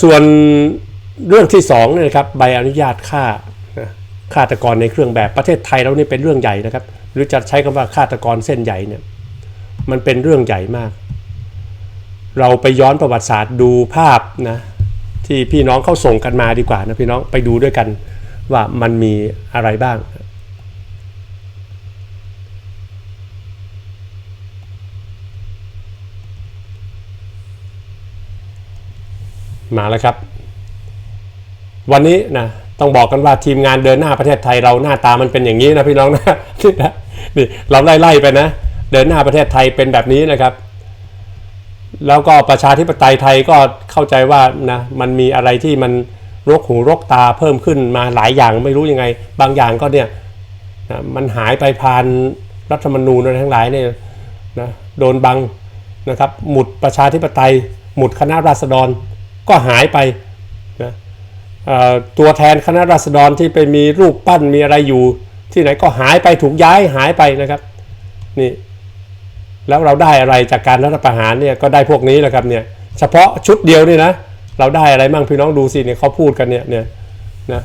ส่วนเรื่องที่สองเนี่ยนะครับใบอนุญาตฆ่าฆาตกรในเครื่องแบบประเทศไทยเรานี่เป็นเรื่องใหญ่นะครับ หรือจะใช้คำว่าฆาตกรเส้นใหญ่เนี่ยมันเป็นเรื่องใหญ่มาก เราไปย้อนประวัติศาสตร์ดูภาพนะที่พี่น้องเขาส่งกันมาดีกว่านะพี่น้องไปดูด้วยกันว่ามันมีอะไรบ้าง มาแล้วครับ วันนี้นะต้องบอกกันว่าทีมงานเดินหน้าประเทศไทยเราหน้าตามันเป็นอย่างนี้นะพี่น้องนะนี่นะนี่เราไล่ไปนะ เดินหน้าประเทศไทยเป็นแบบนี้นะครับ แล้วก็ประชาธิปไตยไทยก็เข้าใจว่านะมันมีอะไรที่มันรกหูรกตาเพิ่มขึ้นมาหลายอย่างไม่รู้ยังไง บางอย่างก็เนี่ยนะมันหายไปพานรัฐธรรมนูญอะไรทั้งหลายเนี่ยนะโดนบังนะครับหมุดประชาธิปไตย หมุดคณะราษฎร ก็หายไปนะตัวแทนคณะราษฎรที่ไปมีรูปปั้นมีอะไรอยู่ ที่ไหนก็หายไปถูกย้ายหายไปนะครับนี่แล้วเราได้อะไรจากการรัฐประหารเนี่ยก็ได้พวกนี้แหละครับเนี่ยเฉพาะชุดเดียวนี่นะเราได้อะไรมั่งพี่น้องดูสิเนี่ยเขาพูดกันเนี่ยเนี่ยนะ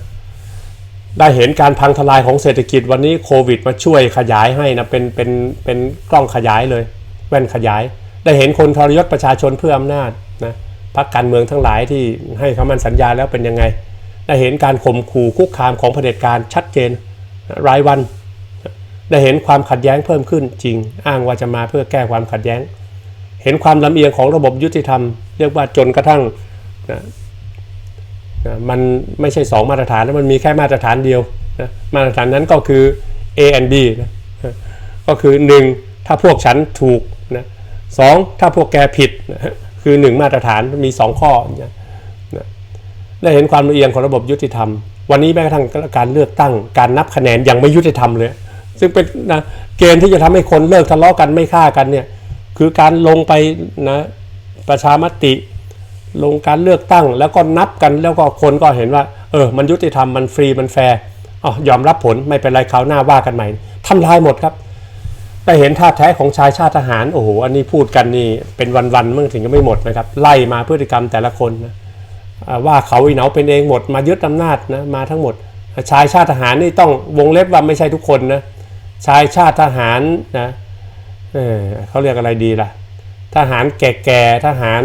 ได้เห็นการพังทลายของเศรษฐกิจวันนี้โควิดมาช่วยขยายให้นะเป็นเป็นเป็นกล้องขยายเลย แว่นขยาย ได้เห็นคนทรยศประชาชนเพื่ออำนาจนะ พรรคการเมืองทั้งหลายที่ให้คำมั่นสัญญาแล้วเป็นยังไงได้เห็นการข่มขู่คุกคามของเผด็จการชัดเจนรายวัน ได้เห็นความขัดแย้งเพิ่มขึ้นจริง อ้างว่าจะมาเพื่อแก้ความขัดแย้ง เห็นความลำเอียงของระบบยุติธรรม เรียกว่าจนกระทั่งนะนะมันไม่ใช่ 2 มาตรฐานนะมันมีแค่มาตรฐานเดียวนะมาตรฐานนั้นก็คือ A and B นะก็คือ 1 ถ้าพวกฉันถูกนะสองถ้าพวกแกผิดนะ คือ 1 มาตรฐานมี 2 ข้อเนะนะได้เห็นความละเอียงของระบบยุติธรรม วันนี้แม้กระทั่งการเลือกตั้ง การนับคะแนนยังไม่ยุติธรรมเลย ซึ่งเป็นนะเกณฑ์ที่จะทำให้คนเลิกทะเลาะกันไม่ฆ่ากันเนี่ยคือการลงไปนะประชามติลงการเลือกตั้งแล้วก็นับกันแล้วก็คนก็เห็นว่า เออ มันยุติธรรมมันฟรีมันแฟร์อ๋อยอมรับผลไม่เป็นไรคราวหน้าว่ากันใหม่ทำลายหมดครับ ได้เห็นท่าแท้ของชายชาติทหาร โอ้โห อันนี้พูดกันนี่เป็นวันๆเมื่อถึงก็ไม่หมดนะครับ ไล่มาพฤติกรรมแต่ละคนนะว่าเขาอีเหนาเป็นเองหมด มายึดอำนาจนะมาทั้งหมด ชายชาติทหารนี่ต้องวงเล็บว่าไม่ใช่ทุกคนนะชายชาติทหารนะเเขาเรียกอะไรดีล่ะ ทหารแก่ๆทหาร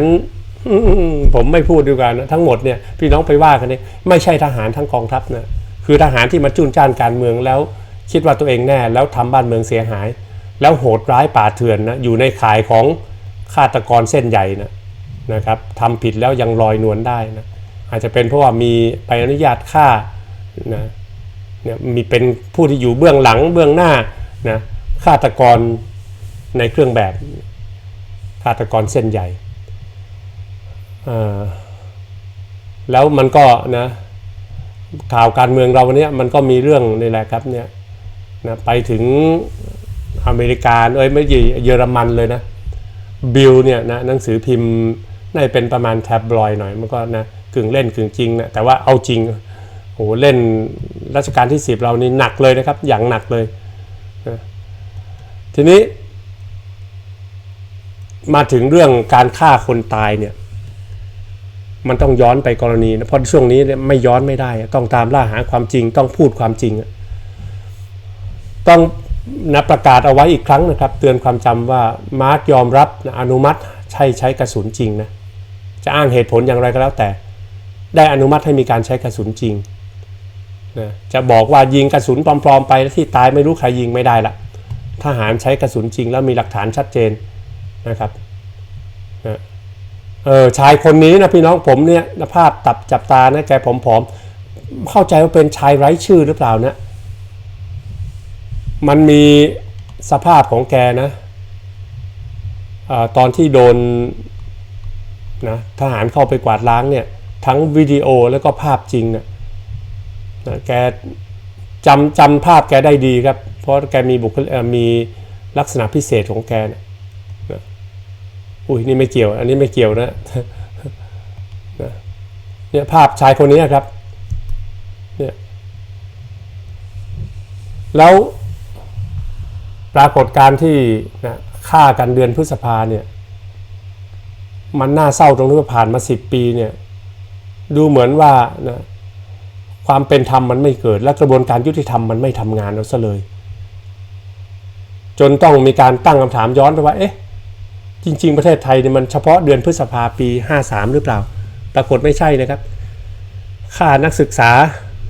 ผมไม่พูดดีกว่านะทั้งหมดเนี่ยพี่น้องไปว่ากันเนี่ยไม่ใช่ทหารทั้งกองทัพนะคือทหารที่มาจุนจ้านการเมืองแล้ว คิดว่าตัวเองแน่แล้วทำบ้านเมืองเสียหาย แล้วโหดร้ายป่าเถื่อนนะอยู่ในข่ายของฆาตกรเส้นใหญ่นะนะครับทำผิดแล้วยังลอยนวลได้นะอาจจะเป็นเพราะว่ามีใบอนุญาตฆ่านะเนี่ยมีเป็นผู้ที่อยู่เบื้องหลังเบื้องหน้านะฆาตกรในเครื่องแบบฆาตกรเส้นใหญ่ แล้วมันก็นะข่าวการเมืองเราเนี่ยมันก็มีเรื่องนี่แหละครับเนี่ยนะไปถึง อเมริกาเอ้ยไม่ใช่เยอรมันเลยนะบิลเนี่ยนะหนังสือพิมพ์น่าจะเป็นประมาณแท็บลอยหน่อยมันก็นะกึ่งเล่นกึ่งจริงนะแต่ว่าเอาจริงโอ้โหเล่นรัชกาลที่สิบเรานี่หนักเลยนะครับ อย่างหนักเลยนะทีนี้ มาถึงเรื่องการฆ่าคนตายเนี่ย มันต้องย้อนไปกรณีนะเพราะช่วงนี้ไม่ย้อนไม่ได้ ต้องตามล่าหาความจริง ต้องพูดความจริง ต้อง นะประกาศเอาไว้อีกครั้งนะครับ เตือนความจำว่ามาร์กยอมรับนะอนุมัติใช้ใช้กระสุนจริงนะจะอ้างเหตุผลอย่างไรก็แล้วแต่ ได้อนุมัติให้มีการใช้กระสุนจริงนะจะบอกว่ายิงกระสุนปลอมๆไปแล้วที่ตายไม่รู้ใครยิงไม่ได้ละทหารใช้กระสุนจริงแล้วมีหลักฐานชัดเจนนะครับนะเออชายคนนี้นะพี่น้องผมเนี่ยภาพตับจับตานะแกผอมๆเข้าใจว่าเป็นชายไร้ชื่อหรือเปล่านะ มันมีสภาพของแกนะอตอนที่โดนนะทหารเข้าไปกวาดล้างเนี่ยทั้งวิดีโอแล้วก็ภาพจริงนะนะแกจำจำภาพแกได้ดีครับ เพราะแกมีบุคลมีลักษณะพิเศษของแกนะนะอุ้ยนี่ไม่เกี่ยว อันนี้ไม่เกี่ยวนะนะเนี่ยภาพชายคนนี้ครับเนี่ยแล้ว ปรากฏการที่นะฆ่ากันเดือนพฤษภาเนี่ยมันน่าเศร้าตรงที่ว่าผ่านมาสิบปีเนี่ยดูเหมือนว่านะความเป็นธรรมมันไม่เกิด และกระบวนการยุติธรรมมันไม่ทำงานเราซะเลย จนต้องมีการตั้งคำถามย้อนไปว่าเอ๊ะจริง ๆ ประเทศไทยเนี่ยมันเฉพาะเดือนพฤษภาปี 53 หรือเปล่า ปรากฏไม่ใช่นะครับ ค่านักศึกษา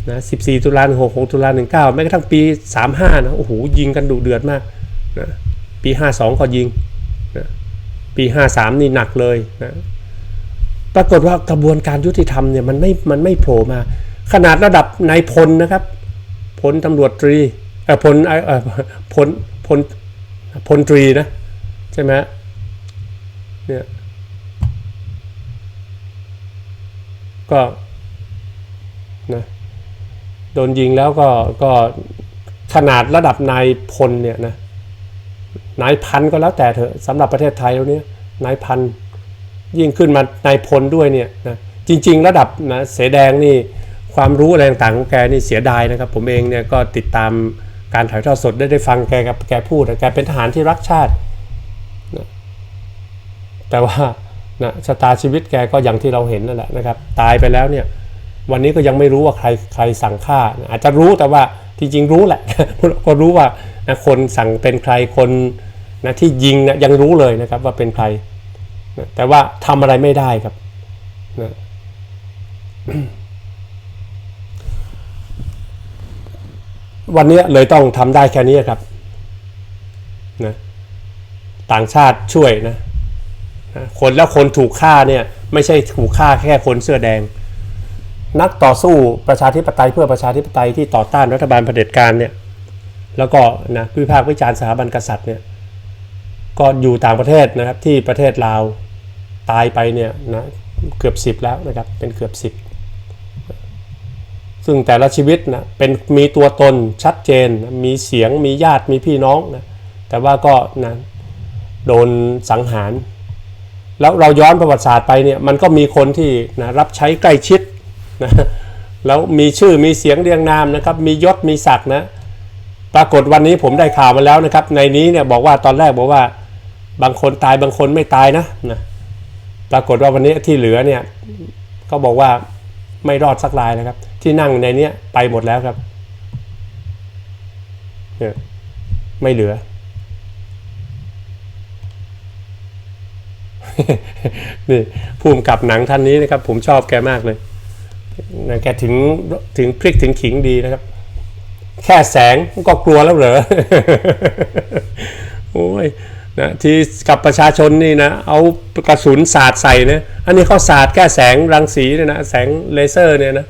นะ14 ตุลา16 6ตุลา19แม้กระทั่งปี 35 นะโอ้โหยิงกันดุเดือดมากนะปี 52 ก็ยิงนะปี 53 นี่หนักเลยนะปรากฏว่ากระบวนการยุติธรรมเนี่ยมันไม่มันไม่โผล่มา ขนาดระดับนายพลนะครับพลตำรวจตรีเออพลเออเออพลพลพลตรีนะใช่ไหมเนี่ยก็ โดนยิงแล้วก็ก็ขนาดระดับนายพลเนี่ยนะนายพันก็แล้วแต่เถอะสำหรับประเทศไทยแล้วเนี่ยนายพันยิ่งขึ้นมานายพลด้วยเนี่ยนะจริง ๆ ระดับนะเสแดงนี่ความรู้อะไรต่างๆของแกนี่เสียดายนะครับ ผมเองเนี่ยก็ติดตามการถ่ายทอดสดได้ได้ฟังแกกับแกพูดแกเป็นทหารที่รักชาตินะแต่ว่านะชะตาชีวิตแกก็อย่างที่เราเห็นนั่นแหละนะครับ ตายไปแล้วเนี่ย วันนี้ก็ยังไม่รู้ว่าใครใครสั่งฆ่า อาจจะรู้แต่ว่าจริงๆรู้แหละก็รู้ว่านะคนสั่งเป็นใครคนนะที่ยิงนะยังรู้เลยนะครับว่าเป็นใครนะแต่ว่าทำอะไรไม่ได้ครับนะวันนี้เลยต้องทำได้แค่นี้ครับนะต่างชาติช่วยนะนะคนแล้วคนถูกฆ่าเนี่ยไม่ใช่ถูกฆ่าแค่คนเสื้อแดง นักต่อสู้ประชาธิปไตยเพื่อประชาธิปไตยที่ต่อต้านรัฐบาลเผด็จการเนี่ยแล้วก็นะวิพากษ์วิจารณ์สถาบันกษัตริย์เนี่ยก็อยู่ต่างประเทศนะครับที่ประเทศลาวตายไปเนี่ยนะเกือบ 10 แล้วนะครับเป็นเกือบ 10 ซึ่งแต่ละชีวิตนะเป็นมีตัวตนชัดเจน มีเสียงมีญาติมีพี่น้องนะแต่ว่าก็นะโดนสังหาร แล้วเราย้อนประวัติศาสตร์ไปเนี่ยมันก็มีคนที่นะรับใช้ใกล้ชิด นะแล้วมีชื่อมีเสียงเรียงนามนะครับ มียศมีศักดิ์นะปรากฏวันนี้ผมได้ข่าวมาแล้วนะครับ ในนี้เนี่ยบอกว่าตอนแรกบอกว่าบางคนตายบางคนไม่ตายนะนะปรากฏว่าวันนี้ที่เหลือเนี่ยก็บอกว่าไม่รอดสักรายนะครับ ที่นั่งในนี้ไปหมดแล้วครับเนี่ยไม่เหลือ นี่ภูมิกับหนังท่านนี้นะครับ ผมชอบแกมากเลย นะแกถึงถึงพริกถึงขิงดีนะครับ แค่แสงก็กลัวแล้วเหรอโอ้ยนะที่กับประชาชนนี่นะ เอากระสุนสาดใส่นะอันนี้เขาสาดแค่แสงรังสีเนี่ยนะแสงเลเซอร์เนี่ยนะ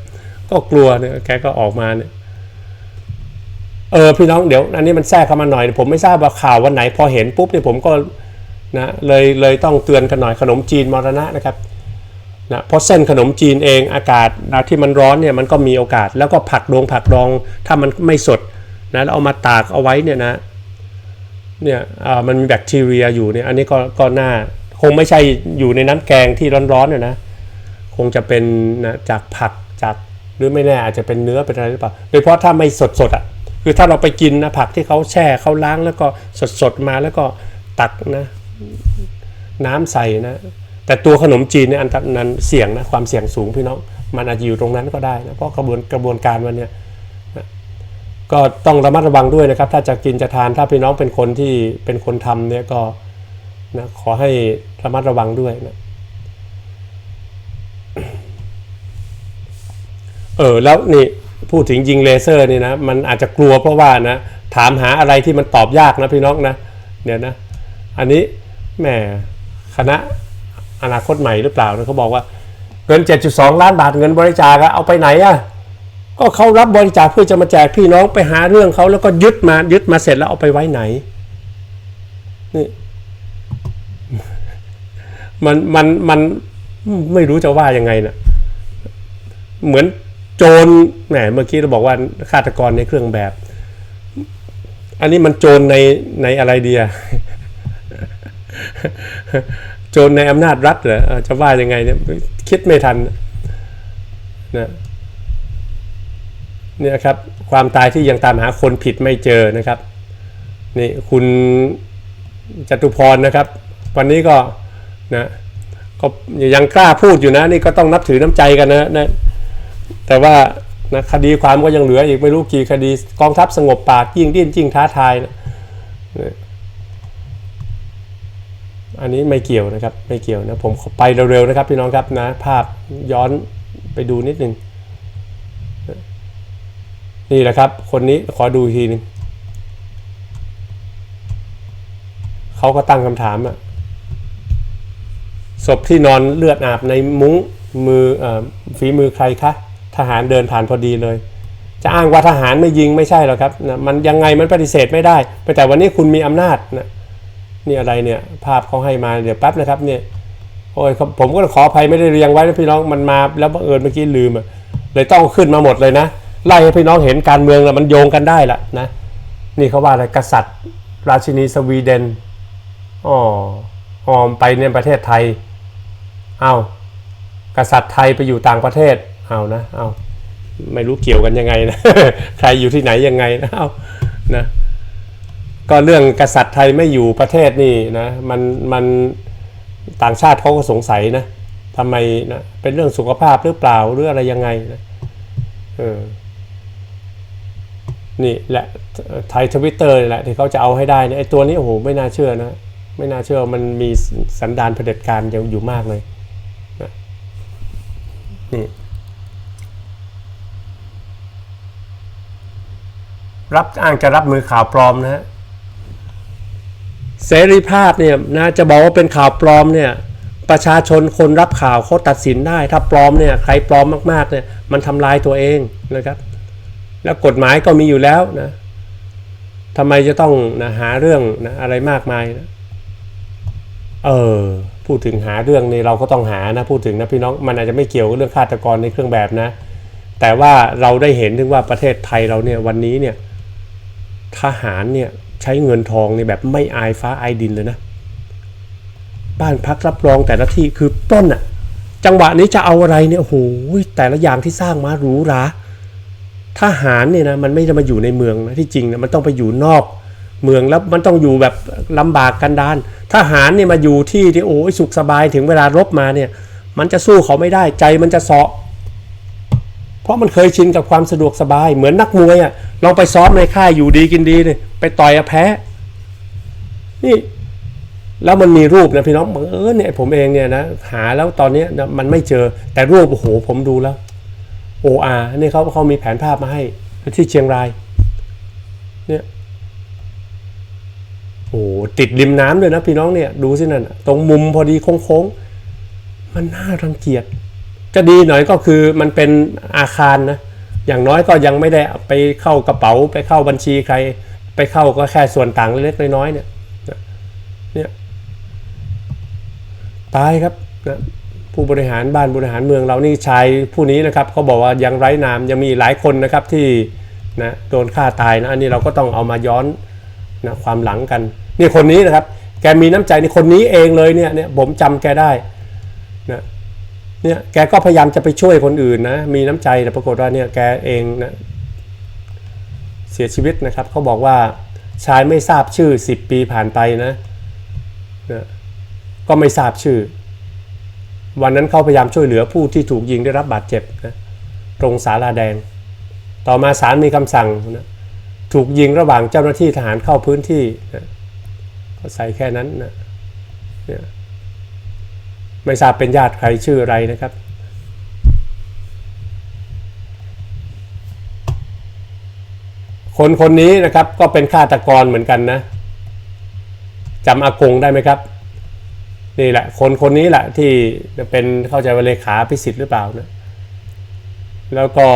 ก็กลัวเนี่ยแกก็ออกมาเนี่ยเออพี่น้องเดี๋ยวอันนี้มันแทรกเข้ามาหน่อย ผมไม่ทราบว่าข่าววันไหนพอเห็นปุ๊บเนี่ยผมก็นะเลยเลยต้องเตือนกันหน่อยขนมจีนมรณะนะครับ นะเพราะเส้นขนมจีนเองอากาศนะที่มันร้อนเนี่ยมันก็มีโอกาสแล้วก็ผักดองผักดองถ้ามันไม่สดนะแล้วเอามาตากเอาไว้เนี่ยนะเนี่ยมันมีแบคทีเรียอยู่เนี่ยอันนี้ก็ก็น่าคงไม่ใช่อยู่ในน้ำแกงที่ร้อนๆนะนะคงจะเป็นนะจากผักจากหรือไม่แน่อาจจะเป็นเนื้อเป็นอะไรหรือเปล่าโดยเฉพาะถ้าไม่สดๆอะคือถ้าเราไปกินนะผักที่เขาแช่เขาล้างแล้วก็สดๆมาแล้วก็ตักนะ น้ำใส่นะ แต่ตัวขนมจีนเนี่ยอันนั้นเสี่ยงนะความเสี่ยงสูงพี่น้องมันอาจจะอยู่ตรงนั้นก็ได้นะเพราะกระบวนกระบวนการมันเนี่ยก็ต้องระมัดระวังด้วยนะครับ ถ้าจะกินจะทานถ้าพี่น้องเป็นคนที่เป็นคนทำเนี่ยก็นะขอให้ระมัดระวังด้วยนะเออแล้วนี่พูดถึงยิงเลเซอร์นี่นะมันอาจจะกลัวเพราะว่านะถามหาอะไรที่มันตอบยากนะพี่น้องนะเดี๋ยวนะ อันนี้แหมคณะ อนาคตใหม่หรือเปล่านะเขาบอกว่าเงิน 7.2 ล้านบาทเงินบริจาคเอาไปไหนอะก็เขารับบริจาคเพื่อจะมาแจกพี่น้องไปหาเรื่องเขาแล้วก็ยึดมายึดมาเสร็จแล้วเอาไปไว้ไหนนี่มันมันมันไม่รู้จะว่ายังไงนะเหมือนโจรแหมเมื่อกี้เราบอกว่าฆาตกรในเครื่องแบบ อันนี้มันโจรในในอะไรเดีย โจรในอำนาจรัฐเหรอเอจะว่ายังไงเนี่ยคิดไม่ทันนะเนี่ยครับความตายที่ยังตามหาคนผิดไม่เจอนะครับนี่คุณจตุพรนะครับ วันนี้ก็นะก็ยังกล้าพูดอยู่นะ นี่ก็ต้องนับถือน้ำใจกันนะนะแต่ว่านะคดีความก็ยังเหลืออีกไม่รู้กี่คดีกองทัพสงบปากยิ่งดิ้นยิ่งท้าทายนะนะ อันนี้ไม่เกี่ยวนะครับไม่เกี่ยวนะผมไปเร็วๆนะครับพี่น้องครับนะภาพย้อนไปดูนิดหนึ่งนี่แหละครับ คนนี้ขอดูทีหนึงเขาก็ตั้งคำถามอะศพที่นอนเลือดอาบในมุ้งมือเออฝีมือใครคะทหารเดินผ่านพอดีเลย จะอ้างว่าทหารไม่ยิงไม่ใช่หรอกครับนะมันยังไงมันปฏิเสธไม่ได้แต่วันนี้คุณมีอำนาจนะ นี่อะไรเนี่ย ภาพเขาให้มาเดี๋ยวแป๊บนะครับเนี่ยโอ้ยผมก็ขออภัยไม่ได้เรียงไว้นะพี่น้องมันมาแล้วบังเอิญเมื่อกี้ลืมอะเลยต้องขึ้นมาหมดเลยนะไล่ให้พี่น้องเห็นการเมืองแล้วมันโยงกันได้ละนะนี่เขาว่าอะไรกษัตริย์ ราชินีสวีเดนอ๋อออมไปในประเทศไทยเอากษัตริย์ไทยไปอยู่ต่างประเทศเอานะเอาไม่รู้เกี่ยวกันยังไงนะใครอยู่ที่ไหนยังไงนะเอานะ ก็เรื่องกษัตริย์ไทยไม่อยู่ประเทศนี่นะมันมันต่างชาติเขาก็สงสัยนะทำไมนะเป็นเรื่องสุขภาพหรือเปล่าหรืออะไรยังไงนะเออนี่แหละไทยทวิตเตอร์แหละที่เขาจะเอาให้ได้นี่ไอ้ตัวนี้โอ้โหไม่น่าเชื่อนะ ไม่น่าเชื่อมันมีสันดานเผด็จการยู่อยู่มากเลยนะนี่รับอ้างจะรับมือข่าวปลอมนะฮะ เสรีภาพเนี่ยนะจะบอกว่าเป็นข่าวปลอมเนี่ยประชาชนคนรับข่าวเขาตัดสินได้ ถ้าปลอมเนี่ยใครปลอมมากๆเนี่ยมันทำลายตัวเองนะครับ แล้วกฎหมายก็มีอยู่แล้วนะทำไมจะต้องนะหาเรื่องนะอะไรมากมายนะเออพูดถึงหาเรื่องนี่เราก็ต้องหานะพูดถึงนะพี่น้องมันอาจจะไม่เกี่ยวกับเรื่องฆาตกรในเครื่องแบบนะ แต่ว่าเราได้เห็นถึงว่าประเทศไทยเราเนี่ยวันนี้เนี่ยทหารเนี่ย ใช้เงินทองในแบบไม่อายฟ้าอายดินเลยนะ บ้านพักรับรองแต่ละที่คือปล้นอะจังหวะนี้จะเอาอะไรเนี่ยโอ้โหแต่ละอย่างที่สร้างมาหรูหราทหารเนี่ยนะมันไม่ได้มาอยู่ในเมืองนะที่จริงนะมันต้องไปอยู่นอก เมืองแล้วมันต้องอยู่แบบลำบากกันดานทหารเนี่ยมาอยู่ที่ที่โอ้ยสุขสบายถึงเวลารบมาเนี่ย มันจะสู้เขาไม่ได้ใจมันจะเสาะ เพราะมันเคยชินกับความสะดวกสบาย เหมือนนักมวยอะ่ะลองไปซ้อมในค่ายอยู่ดีกินดีเลยไปต่อยอแพ้ นี่ แล้วมันมีรูปนะพี่น้องเออเนี่ยผมเองเนี่ยนะหาแล้วตอนนี้นะมันไม่เจอแต่รูปโอ้โหผมดูแล้วโออาร์นี่เขาเขามีแผนภาพมาให้ที่เชียงราย เนี่ยโอ้ติดริมน้ำด้วยนะพี่น้องเนี่ย ดูสินั่นน่ะตรงมุมพอดีโค้งๆ มันน่ารังเกียจ จะดีหน่อยก็คือมันเป็นอาคารนะอย่างน้อยก็ยังไม่ได้ไปเข้ากระเป๋าไปเข้าบัญชีใคร ไปเข้าก็แค่ส่วนต่างเล็กๆน้อยๆเนี่ยเนี่ยตายครับนะผู้บริหารบ้านบริหารเมืองเรานี่ชายผู้นี้นะครับเขาบอกว่ายังไร้นามยังมีหลายคนนะครับที่นะโดนฆ่าตายนะอันนี้เราก็ต้องเอามาย้อนนะความหลังกันนี่คนนี้นะครับ แกมีน้ำใจในคนนี้เองเลยเนี่ยเนี่ยผมจำแกได้นะ เนี่ยแกก็พยายามจะไปช่วยคนอื่นนะมีน้ำใจแต่ปรากฏว่าเนี่ยแกเองนะเสียชีวิตนะครับเขาบอกว่าชายไม่ทราบชื่อ 10 ปีผ่านไปนะนะก็ไม่ทราบชื่อ วันนั้นเขาพยายามช่วยเหลือผู้ที่ถูกยิงได้รับบาดเจ็บนะตรงสาราแดง ต่อมาศาลมีคำสั่งนะถูกยิงระหว่างเจ้าหน้าที่ทหารเข้าพื้นที่นะก็ใส่แค่นั้นนะเนี่ย ไม่ทราบเป็นญาติใครชื่ออะไรนะครับ คนคนนี้นะครับก็เป็นฆาตกรเหมือนกันนะจำอากงได้ไหมครับ นี่แหละ คนคนนี้แหละที่เป็นเข้าใจว่าเลขาพิสิทธิ์หรือเปล่านะแล้วก็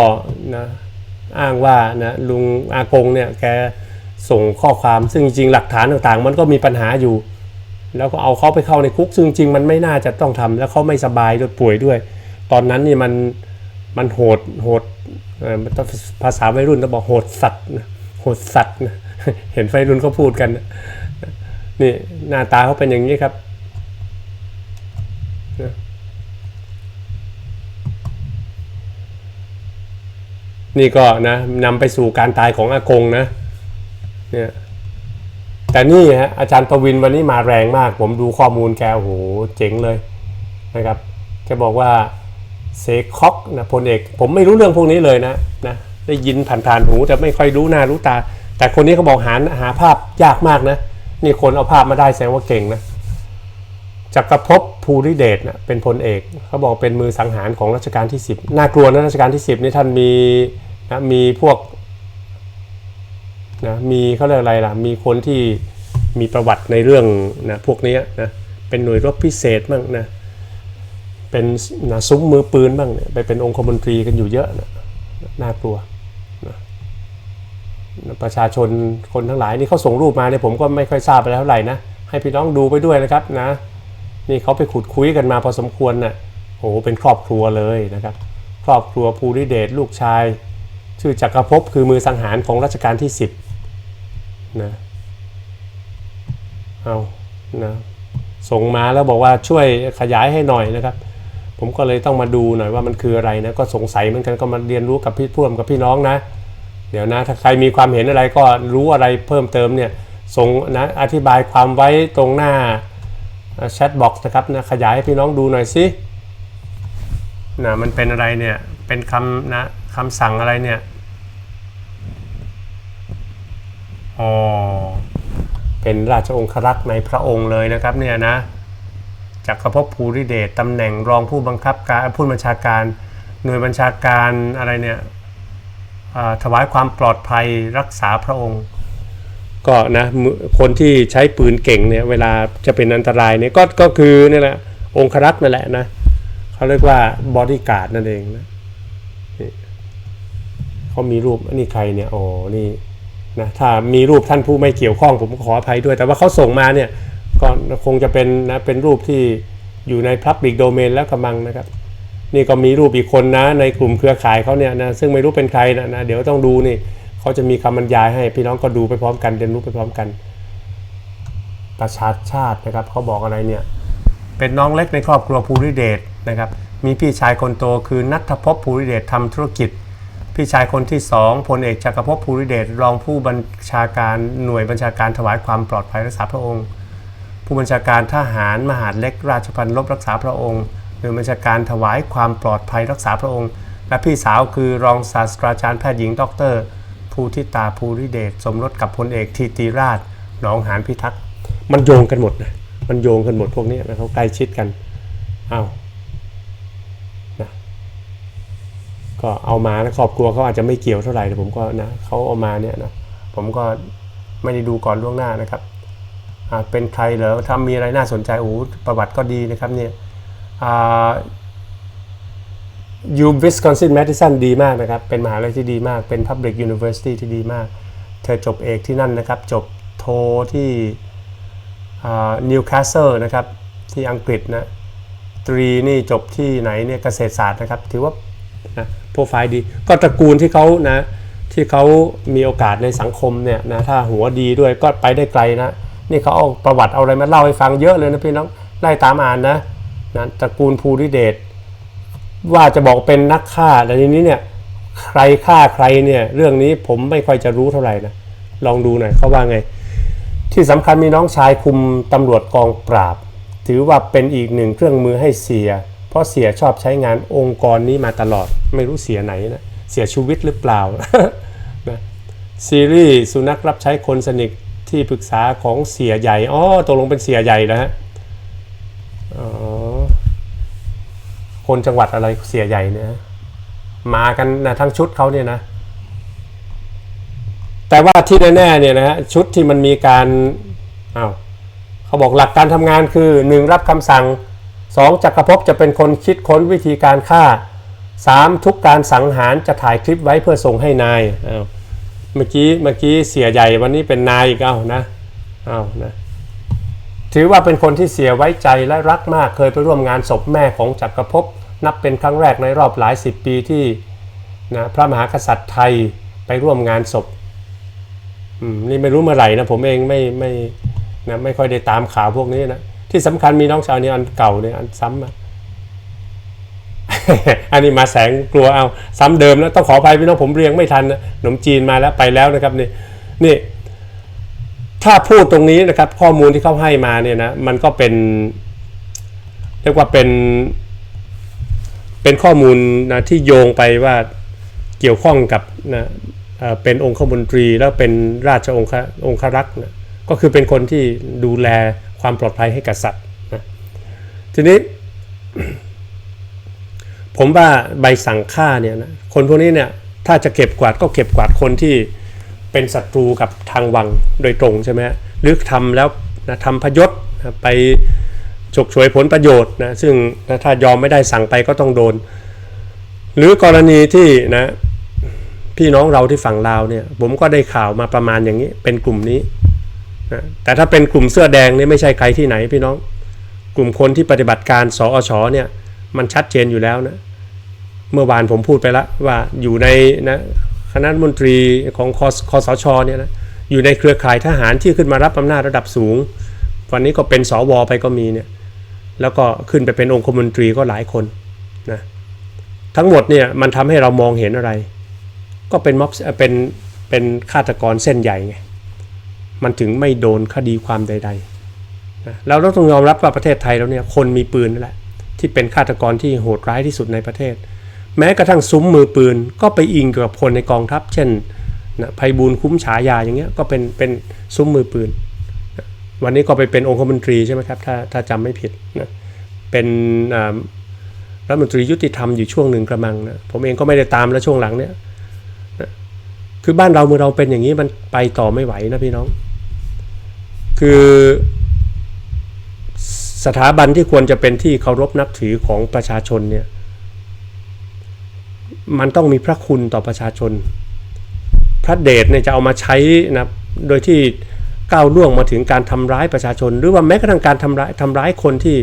นะอ้างว่านะลุงอากงเนี่ยแกส่งข้อความซึ่งจริงๆหลักฐานต่างๆ มันก็มีปัญหาอยู่ แล้วก็เอาเขาไปเข้าในคุกซึ่งจริงๆมันไม่น่าจะต้องทำแล้วเขาไม่สบายด้วยป่วยด้วย ตอนนั้นนี่มันมันโหดโหดภาษาวัยรุ่นต้องบอกโหดสัตว์โหดสัตว์เห็นวัยรุ่นเขาพูดกันนี่หน้าตาเขาเป็นอย่างนี้ครับนี่ก็นะนำไปสู่การตายของอากงนะเนี่ย แต่นี่ฮะอาจารย์ประวินวันนี้มาแรงมาก ผมดูข้อมูลแกโอ้โหเจ๋งเลยนะครับแกบอกว่าเซคอกนะพลเอก ผมไม่รู้เรื่องพวกนี้เลยนะนะได้ยินผ่านๆหูแต่ไม่ค่อยรู้หน้ารู้ตา แต่คนนี้เขาบอกหาหาภาพยากมากนะนี่คนเอาภาพมาได้แสดงว่าเก่งนะจักรภพภูริเดชนะเป็นพลเอกเขาบอกเป็นมือสังหารของรัชกาลที่ 10 น่ากลัวนะรัชกาลที่ 10 นี่ท่านมีนะมีพวก นะมีเขาเรียกอะไรล่ะมีคนที่มีประวัติในเรื่องนะพวกนี้นะเป็นหน่วยรบพิเศษบ้างนะเป็นนะซุ้มมือปืนบ้างเนี่ยไปเป็นองคมนตรีกันอยู่เยอะนะน่ากลัวนะประชาชนคนทั้งหลายนี่เขาส่งรูปมาเนี่ยผมก็ไม่ค่อยทราบไปแล้วเท่าไหร่นะให้พี่น้องดูไปด้วยนะครับนะนี่เขาไปขุดคุยกันมาพอสมควรนะ่ะโอ้โหเป็นครอบครัวเลยนะครับ ครอบครัวภูริเดชลูกชาย ชื่อจักรภพคือมือสังหารของรัชกาลที่ 10 นะเอานะส่งมาแล้วบอกว่าช่วยขยายให้หน่อยนะครับ ผมก็เลยต้องมาดูหน่อยว่ามันคืออะไรนะก็สงสัยเหมือนกันก็มาเรียนรู้กับพี่พ่วมกับพี่น้องนะ เดี๋ยวนะถ้าใครมีความเห็นอะไรก็รู้อะไรเพิ่มเติมเนี่ยส่งนะอธิบายความไว้ตรงหน้าแชทบ็อกซ์นะครับนะขยายให้พี่น้องดูหน่อยสินะมันเป็นอะไรเนี่ยเป็นคำนะคำสั่งอะไรเนี่ย อ๋อเป็นราชองครักษ์ในพระองค์เลยนะครับเนี่ยนะจักรภพภูริเดชตำแหน่งรองผู้บังคับการผู้บัญชาการ หน่วยบัญชาการอะไรเนี่ยถวายความปลอดภัยรักษาพระองค์ ก็นะคนที่ใช้ปืนเก่งเนี่ยเวลาจะเป็นอันตรายเนี่ยก็ก็คือนี่แหละองครักษ์นั่นแหละนะเขาเรียกว่าบอดี้การ์ดนั่นเองนะเขามีรูปอันนี้ใครเนี่ยอ๋อนี่ นะถ้ามีรูปท่านผู้ไม่เกี่ยวข้องผมขออภัยด้วย แต่ว่าเขาส่งมาเนี่ยก็คงจะเป็นนะเป็นรูปที่อยู่ใน Public Domain แล้วกำลังนะครับ นี่ก็มีรูปอีกคนนะในกลุ่มเครือข่ายเขาเนี่ยนะซึ่งไม่รู้เป็นใครนะนะเดี๋ยวต้องดูนี่เขาจะมีคำบรรยายให้พี่น้องก็ดูไปพร้อมกันเรียนรู้ไปพร้อมกัน ประชาชาตินะครับเขาบอกอะไรเนี่ยเป็นน้องเล็กในครอบครัวภูริเดชนะครับมีพี่ชายคนโตคือนัทภพภูริเดชทำธุรกิจ พี่ชายคนที่สองพลเอกจักรภพภูริเดชรองผู้บัญชาการหน่วยบัญชาการถวายความปลอดภัยรักษาพระองค์ ผู้บัญชาการทหารมหาดเล็กราชพันลบรักษาพระองค์หน่วยบัญชาการถวายความปลอดภัยรักษาพระองค์ และพี่สาวคือรองศาสตราจารย์แพทย์หญิงดรภูทิตาภูริเดชสมรสกับพลเอกทีติราชหนองหานพิทักษ์มันโยงกันหมดนะมันโยงกันหมดพวกนี้นะเขาใกล้ชิดกันอ้าว ก็เอามานะครอบครัวเขาอาจจะไม่เกี่ยวเท่าไหร่แต่ผมก็นะเขาเอามาเนี่ยนะผมก็ไม่ได้ดูก่อนล่วงหน้านะครับเป็นใครเหรอถ้ามีอะไรน่าสนใจโอ้โหประวัติก็ดีนะครับเนี่ยยูวิสคอนซินแมดิสันดีมากนะครับ เป็นมหาลัยที่ดีมาก เป็น Public University ที่ดีมาก เธอจบเอกที่นั่นนะครับ จบโทที่นิวคาสเซิลนะครับ ที่อังกฤษนะตรีนี่จบที่ไหนเนี่ยเกษตรศาสตร์นะครับ ถือว่า โปรไฟล์ดี ก็ตระกูลที่เขานะที่เขามีโอกาสในสังคมเนี่ยนะถ้าหัวดีด้วยก็ไปได้ไกลนะนี่เขาเอาประวัติเอาอะไรมาเล่าให้ฟังเยอะเลยนะพี่น้องไล่ตามอ่านนะนะตระกูลภูริเดชว่าจะบอกเป็นนักฆ่าแต่ทีนี้เนี่ยใครฆ่าใครเนี่ยเรื่องนี้ผมไม่ค่อยจะรู้เท่าไหร่นะลองดูหน่อยเขาว่าไง ที่สำคัญมีน้องชายคุมตำรวจกองปราบ ถือว่าเป็นอีกหนึ่งเครื่องมือให้เสีย ราะเสียชอบใช้งานองค์กรนี้มาตลอด ไม่รู้เสียไหนนะ เสียชีวิตหรือเปล่านะซีรีส์สุนัขรับใช้คนสนิทที่ปรึกษาของเสียใหญ่อ๋อตกลงเป็นเสียใหญ่นะฮะอ๋อคนจังหวัดอะไรเสียใหญ่เนี่ยมากันนะทั้งชุดเขาเนี่ยนะแต่ว่าที่แน่ๆเนี่ยนะฮะชุดที่มันมีการอ้าวเขาบอกหลักการทำงานคือ 1. รับคำสั่ง 2. จักรภพจะเป็นคนคิดค้นวิธีการฆ่า 3. ทุกการสังหารจะถ่ายคลิปไว้เพื่อส่งให้นายเมื่อกี้เมื่อกี้เสียใหญ่วันนี้เป็นนายอีกเอ้านะอ้าวนะถือว่าเป็นคนที่เสียไว้ใจและรักมากเคยไปร่วมงานศพแม่ของจักรภพนับเป็นครั้งแรกในรอบหลายสิบปีที่นะพระมหากษัตริย์ไทยไปร่วมงานศพนี่ไม่รู้เมื่อไหร่นะผมเองไม่ไม่นะไม่ค่อยได้ตามข่าวพวกนี้นะ ที่สำคัญมีน้องชาวนี้อันเก่าเนี่ยอันซ้ำมาอันนี้มาแสงกลัวเอาซ้ำเดิมแล้วต้องขออภัยพี่น้องผมเรียงไม่ทันนะขนมจีนมาแล้วไปแล้วนะครับนี่นี่ถ้าพูดตรงนี้นะครับ ข้อมูลที่เขาให้มาเนี่ยนะมันก็เป็นเรียกว่าเป็นเป็นข้อมูลนะที่โยงไปว่าเกี่ยวข้องกับนะเอ่อเป็นองคมนตรีแล้วเป็นราชองคองครักษ์นะก็คือเป็นคนที่ดูแลความปลอดภัยให้กับสัตว์นะทีนี้ ผมว่าใบสั่งฆ่าเนี่ยนะคนพวกนี้เนี่ยถ้าจะเก็บกวาดก็เก็บกวาดคนที่เป็นศัตรูกับทางวังโดยตรงใช่ไหมหรือทำแล้วนะทำพยศนะไปฉกฉวยผลประโยชน์นะซึ่งนะถ้ายอมไม่ได้สั่งไปก็ต้องโดน หรือกรณีที่นะพี่น้องเราที่ฝั่งลาวเนี่ย ผมก็ได้ข่าวมาประมาณอย่างนี้ เป็นกลุ่มนี้ แต่ถ้าเป็นกลุ่มเสื้อแดงนี่ไม่ใช่ใครที่ไหนพี่น้อง กลุ่มคนที่ปฏิบัติการสอชเนี่ยมันชัดเจนอยู่แล้วนะเมื่อวานผมพูดไปแล้วว่าอยู่ในนะคณะมนตรีของคคสชเนี่ยนะอยู่ในเครือข่ายทหารที่ขึ้นมารับอำนาจระดับสูง วันนี้ก็เป็นสวไปก็มีเนี่ยแล้วก็ขึ้นไปเป็นองคมนตรีก็หลายคนนะทั้งหมดเนี่ยมันทำให้เรามองเห็นอะไร ก็เป็นม็อบเอ่อเป็นเป็นฆาตกรเส้นใหญ่ไง มันถึงไม่โดนคดีความใดๆนะแล้วเราต้องยอมรับว่าประเทศไทยแล้วเนี่ยคนมีปืนนั่นแหละที่เป็นฆาตกรที่โหดร้ายที่สุดในประเทศ แม้กระทั่งซุ้มมือปืนก็ไปอิงกับคนในกองทัพ เช่นนะภัยบูลคุ้มฉายาอย่างเงี้ยก็เป็นเป็นซุ้มมือปืนนะวันนี้ก็ไปเป็นองคมนตรีใช่ไหมครับถ้าถ้าจำไม่ผิดนะเป็นรัฐมนตรียุติธรรมอยู่ช่วงหนึ่งกระมังนะผมเองก็ไม่ได้ตามแล้วช่วงหลังเนี่ยนะคือบ้านเราเมื่อเราเป็นอย่างนี้มันไปต่อไม่ไหวนะพี่น้อง คือสถาบันที่ควรจะเป็นที่เคารพนับถือของประชาชนเนี่ยมันต้องมีพระคุณต่อประชาชน พระเดชเนี่ยจะเอามาใช้นะโดยที่ก้าวล่วงมาถึงการทำร้ายประชาชน หรือว่าแม้กระทั่งการทำร้ายทำร้ายคนที่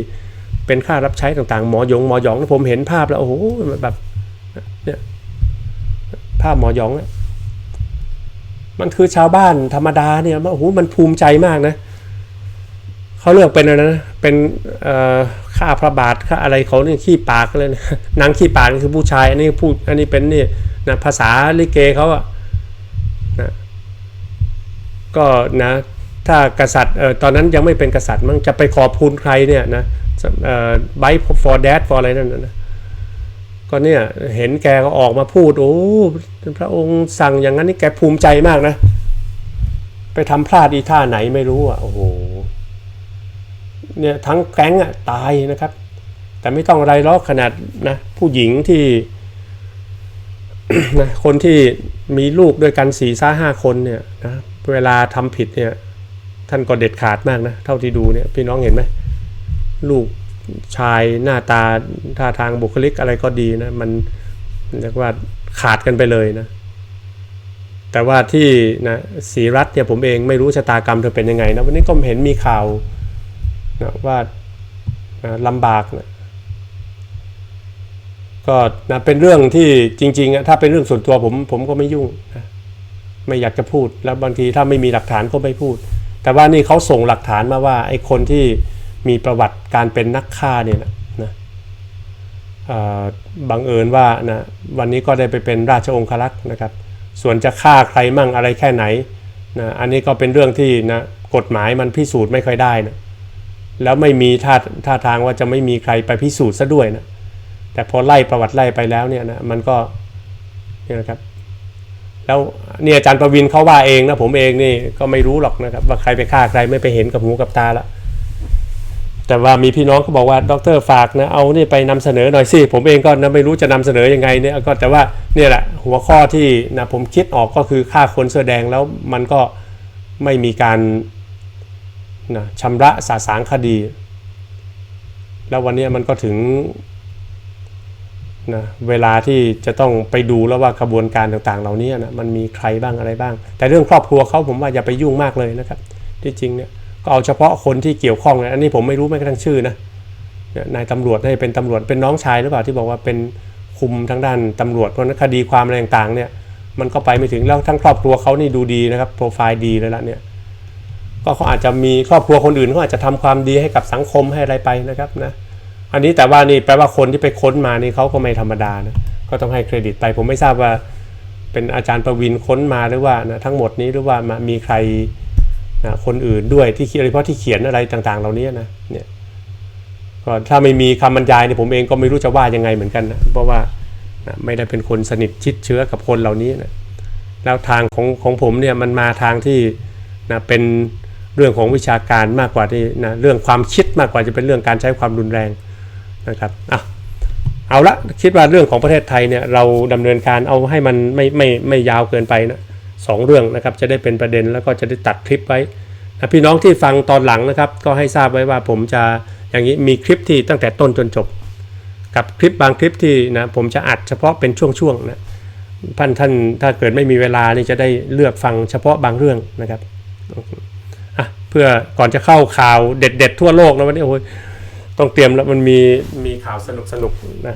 เป็นข้ารับใช้ต่างๆ หมอยงหมอหยองผมเห็นภาพแล้วโอ้โหแบบเนี่ยภาพหมอหยองเนี่ย คือชาวบ้านธรรมดาเนี่ยมันโอ้โหมันภูมิใจมากนะเขาเลือกเป็นอะไรนะเป็นเอ่อข้าพระบาทข้าอะไรเขาเนี่ยขี้ปากเลยนะนางขี้ปากนี่คือผู้ชายอันนี้พูดอันนี้เป็นนี่นะภาษาลิเกเขาอะนะก็นะถ้ากษัตริย์ตอนนั้นยังไม่เป็นกษัตริย์มั้งจะไปขอบคุณใครเนี่ยนะเอ่อ by for dad for อะไรนั่นนะ ก็เนี่ยเห็นแกก็ออกมาพูดโอ้พระองค์สั่งอย่างนั้นนี่แกภูมิใจมากนะ ไปทำพลาดอีท่าไหนไม่รู้อะโอ้โหเนี่ยทั้งแก๊งอะตายนะครับ แต่ไม่ต้องอะไรหรอขนาดนะผู้หญิงที่นะคนที่มีลูกด้วยกันสี่ซ่าห้าคนเนี่ยนะเวลาทำผิดเนี่ยท่านก็เด็ดขาดมากนะ เท่าที่ดูเนี่ยพี่น้องเห็นไหมลูก ชายหน้าตาท่าทางบุคลิกอะไรก็ดีนะ มันเรียกว่าขาดกันไปเลยนะ แต่ว่าที่นะศรีรัตเนี่ยผมเองไม่รู้ชะตากรรมเธอเป็นยังไงนะวันนี้ก็เห็นมีข่าวนะว่านะลำบากนะก็นะเป็นเรื่องที่จริงๆอะถ้าเป็นเรื่องส่วนตัวผมผมก็ไม่ยุ่งนะไม่อยากจะพูดแล้วบางทีถ้าไม่มีหลักฐานก็ไม่พูด แต่ว่านี่เขาส่งหลักฐานมาว่าไอ้คนที่ มีประวัติการเป็นนักฆ่าเนี่ยนะนะบังเอิญว่านะวันนี้ก็ได้ไปเป็นราชองครักษ์นะครับ ส่วนจะฆ่าใครมั่งอะไรแค่ไหนนะอันนี้ก็เป็นเรื่องที่นะกฎหมายมันพิสูจน์ไม่ค่อยได้นะแล้วไม่มีท่าท่าทางว่าจะไม่มีใครไปพิสูจน์ซะด้วยนะแต่พอไล่ประวัติไล่ไปแล้วเนี่ยนะมันก็เนี่ยนะครับแล้วเนี่ยอาจารย์ประวินเขาว่าเองนะผมเองนี่ก็ไม่รู้หรอกนะครับ ว่าใครไปฆ่าใครไม่ไปเห็นกับหูกับตาละ แต่ว่ามีพี่น้องเขาบอกว่าดรฝากนะเอานี่ไปนำเสนอหน่อยสิผมเองก็นะไม่รู้จะนำเสนอยังไงเนี่ยก็แต่ว่าเนี่ยแหละหัวข้อที่นะผมคิดออกก็คือฆ่าคนเสื้อแดงแล้วมันก็ไม่มีการนะชำระสาสางคดี แล้ววันนี้มันก็ถึงนะเวลาที่จะต้องไปดูแล้วว่าขบวนการต่างๆ เหล่านี้นะมันมีใครบ้างอะไรบ้าง แต่เรื่องครอบครัวเขาผมว่าอย่าไปยุ่งมากเลยนะครับ ที่จริงเนี่ย ก็เอาเฉพาะคนที่เกี่ยวข้องนะอันนี้ผมไม่รู้ไม่กระทั่งชื่อนะนายตำรวจให้เป็นตำรวจเป็นน้องชายหรือเปล่าที่บอกว่าเป็นคุมทางด้านตำรวจเพราะนั้นคดีความอะไรต่างๆเนี่ยมันก็ไปไม่ถึงแล้วทั้งครอบครัวเขานี่ดูดีนะครับโปรไฟล์ดีเลยละเนี่ยก็เขาอาจจะมีครอบครัวคนอื่นเขาอาจจะทำความดีให้กับสังคมให้อะไรไปนะครับนะอันนี้แต่ว่านี่แปลว่าคนที่ไปค้นมานี่เขาก็ไม่ธรรมดานะก็ต้องให้เครดิตไปผมไม่ทราบว่าเป็นอาจารย์ประวินค้นมาหรือว่านะทั้งหมดนี้หรือว่ามีใคร นะคนอื่นด้วยที่เขียนเพราะที่เขียนอะไรต่าง ๆ เหล่านี้นะเนี่ยก็ถ้าไม่มีคำบรรยายเนี่ยผมเองก็ไม่รู้จะว่ายังไงเหมือนกันนะเพราะว่านะไม่ได้เป็นคนสนิทชิดเชื้อกับคนเหล่านี้นะแล้วทางของของผมเนี่ยมันมาทางที่นะเป็นเรื่องของวิชาการมากกว่าที่นะเรื่องความคิดมากกว่าจะเป็นเรื่องการใช้ความรุนแรงนะครับอะเอาละคิดว่าเรื่องของประเทศไทยเนี่ยเราดำเนินการเอาให้มันไม่ไม่ไม่ยาวเกินไปนะ สองเรื่องนะครับจะได้เป็นประเด็นแล้วก็จะได้ตัดคลิปไว้นะพี่น้องที่ฟังตอนหลังนะครับ ก็ให้ทราบไว้ว่าผมจะอย่างนี้มีคลิปที่ตั้งแต่ต้นจนจบ กับคลิปบางคลิปที่นะผมจะอัดเฉพาะเป็นช่วงๆนะท่านท่านถ้าเกิดไม่มีเวลานี่จะได้เลือกฟังเฉพาะบางเรื่องนะครับอะเพื่อก่อนจะเข้าข่าวเด็ด ๆ ทั่วโลกนะวันนี้โอ้ยต้องเตรียมแล้วมันมีมีข่าวสนุกสนุกๆนะ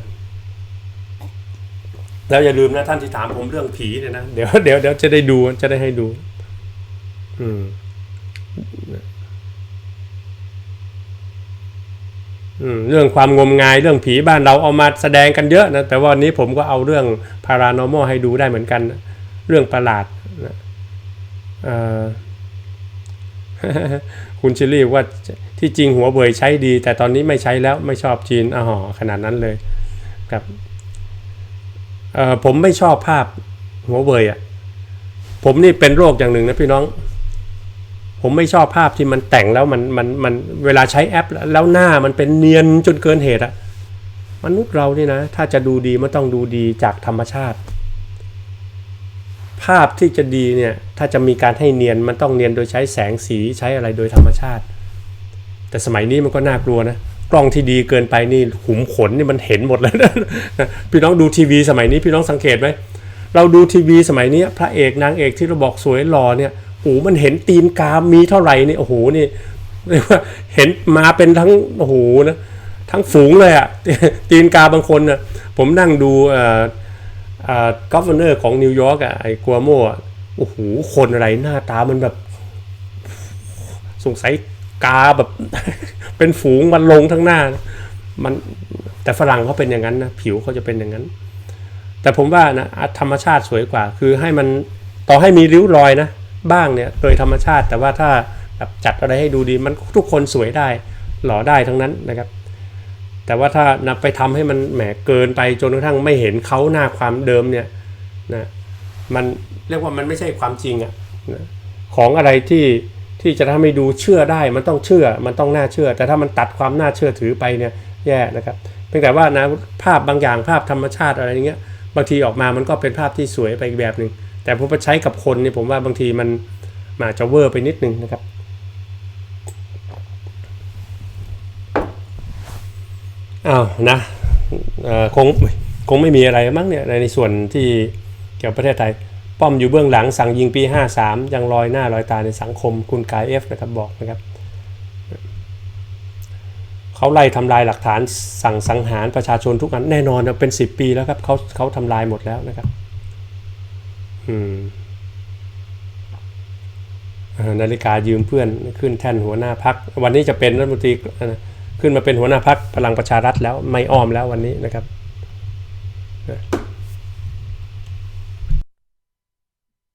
แล้วอย่าลืมนะท่านที่ถามผมเรื่องผีเนี่ยนะเดี๋ยวเดี๋ยวเดี๋ยวจะได้ดูจะได้ให้ดู อืม อืม เรื่องความงมงายเรื่องผีบ้านเราเอามาแสดงกันเยอะนะแต่ว่าวันนี้ผมก็เอาเรื่อง paranormal ให้ดูได้เหมือนกัน เรื่องประหลาดนะเออคุณชิลลี่ว่าที่จริงหัวเบยใช้ดี แต่ตอนนี้ไม่ใช้แล้วไม่ชอบจีนอ๋อขนาดนั้นเลย ครับ ผมไม่ชอบภาพหัวเบยอะผมนี่เป็นโรคอย่างหนึ่งนะพี่น้อง ผมไม่ชอบภาพที่มันแต่งแล้วมันมันมันเวลาใช้แอป แล้วหน้ามันเป็นเนียนจนเกินเหตุอะมนุษย์เรานี่นะ ถ้าจะดูดีมันต้องดูดีจากธรรมชาติ ภาพที่จะดีเนี่ย ถ้าจะมีการให้เนียนมันต้องเนียนโดยใช้แสงสีใช้อะไรโดยธรรมชาติ แต่สมัยนี้มันก็น่ากลัวนะ กล้องที่ดีเกินไปนี่หุมขนนี่มันเห็นหมดแล้วนะพี่น้องดูทีวีสมัยนี้พี่น้องสังเกตไหมเราดูทีวีสมัยนี้พระเอกนางเอกที่เราบอกสวยหล่อเนี่ยโอ้โหมันเห็นตีนกามมีเท่าไหร่นี่โอ้โหนี่เรียกว่าเห็นมาเป็นทั้งโอ้โหนะทั้งฝูงเลยอะตีนกาบางคนนะผมนั่งดูเอ่อเอ่อกัฟเนอร์ของนิวยอร์กอะไอ้กัวโมอะโอ้โหคนอะไรหน้าตามันแบบสงสัย กาแบบ เป็นฝูงมันลงทั้งหน้า มันแต่ฝรั่งเขาเป็นอย่างนั้นนะผิวเขาจะเป็นอย่างนั้น แต่ผมว่านะธรรมชาติสวยกว่า คือให้มันต่อให้มีริ้วรอยนะบ้างเนี่ยโดยธรรมชาติ แต่ว่าถ้าแบบจัดอะไรให้ดูดี มันทุกคนสวยได้ หล่อได้ทั้งนั้นนะครับ แต่ว่าถ้านไปทำให้มันแหมเกินไปจนกระทั่งไม่เห็นเขาหน้าความเดิมเนี่ยนะมันเรียกว่ามันไม่ใช่ความจริงอะนะของอะไรที่ ที่จะทำให้ดูเชื่อได้มันต้องเชื่อมันต้องน่าเชื่อ แต่ถ้ามันตัดความน่าเชื่อถือไปเนี่ยแย่นะครับเพียงแต่ว่านะภาพบางอย่างภาพธรรมชาติอะไรอย่างเงี้ยบางทีออกมามันก็เป็นภาพที่สวยไปอีกแบบหนึ่งแต่พอไปใช้กับคนเนี่ยผมว่าบางทีมันมันอาจจะเวอร์ไปนิดนึงนะครับอ้าวนะคงคงไม่มีอะไรมั้งเนี่ยในในส่วนที่เกี่ยวกับประเทศไทย ป้อมอยู่เบื้องหลังสั่งยิงปี 53 ยังลอยหน้าลอยตาในสังคมคุณกายเอฟนะครับบอกนะครับเขาไล่ทำลายหลักฐานสั่งสังหารประชาชนทุกอันแน่นอนเป็น 10 ปีแล้วครับเขาเขาทำลายหมดแล้วนะครับนาฬิกายืมเพื่อนขึ้นแท่นหัวหน้าพัก วันนี้จะเป็นรัฐมนตรีขึ้นมาเป็นหัวหน้าพักพลังประชารัฐแล้วไม่อ้อมแล้ววันนี้นะครับ